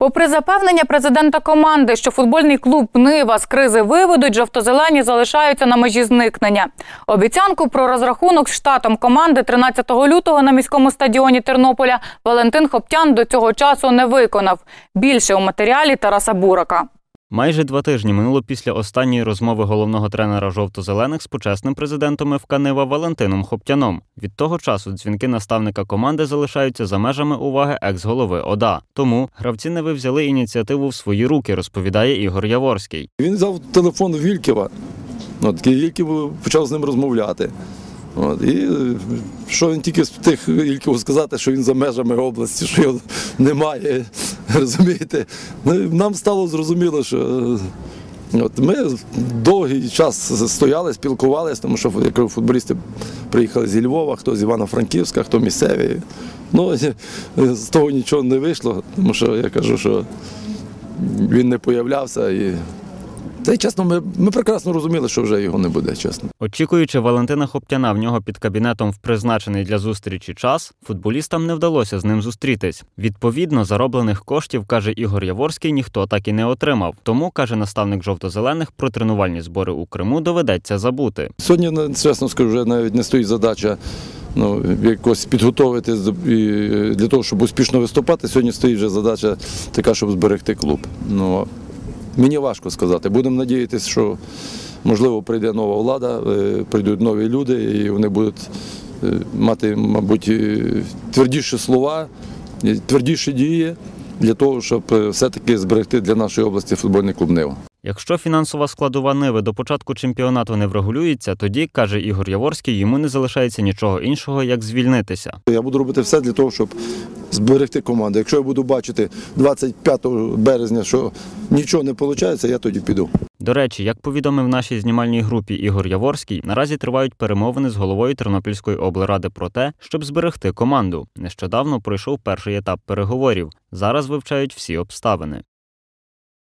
Попри запевнення президента команди, що футбольний клуб Нива з кризи виведуть, жовто-зелені залишаються на межі зникнення. Обіцянку про розрахунок з штатом команди 13 лютого на міському стадіоні Тернополя Валентин Хоптян до цього часу не виконав. Більше у матеріалі Тараса Бурака. Майже два тижні минуло після останньої розмови головного тренера жовто-зелених з почесним президентом ФК Нива Валентином Хоптяном. Від того часу дзвінки наставника команди залишаються за межами уваги екс-голови ОДА. Тому гравці Неви взяли ініціативу в свої руки, розповідає Ігор Яворський. Він взяв телефон Вільківа. От, Вільків почав з ним розмовляти. От, і е, що він тільки встиг Вільківу сказати, що він за межами області, що його немає. Розумієте? Ну, нам стало зрозуміло, що е, от, ми довгий час стояли, спілкувалися, тому що футболісти приїхали зі Львова, хто з Івано-Франківська, хто місцеві. Ну, е, з того нічого не вийшло, тому що я кажу, що він не появлявся. І... Та й чесно, ми, ми прекрасно розуміли, що вже його не буде, чесно. Очікуючи Валентина Хоптяна в нього під кабінетом в призначений для зустрічі час, футболістам не вдалося з ним зустрітись. Відповідно, зароблених коштів, каже Ігор Яворський, ніхто так і не отримав. Тому, каже наставник жовто-зелених, про тренувальні збори у Криму доведеться забути. Сьогодні, ну, чесно скажу, вже навіть не стоїть задача ну, якось підготовити для того, щоб успішно виступати. Сьогодні стоїть вже задача така, щоб зберегти клуб. Ну, мені важко сказати. Будемо надіятися, що можливо прийде нова влада, е, прийдуть нові люди, і вони будуть е, мати, мабуть, е, твердіші слова, твердіші дії для того, щоб все-таки зберегти для нашої області футбольний клуб Нива. Якщо фінансова складова Ниви до початку чемпіонату не врегулюється, тоді, каже Ігор Яворський, йому не залишається нічого іншого, як звільнитися. Я буду робити все для того, щоб зберегти команду. Якщо я буду бачити 25 березня, що нічого не виходить, я тоді піду. До речі, як повідомив нашій знімальній групі Ігор Яворський, наразі тривають перемовини з головою Тернопільської облради про те, щоб зберегти команду. Нещодавно пройшов перший етап переговорів. Зараз вивчають всі обставини.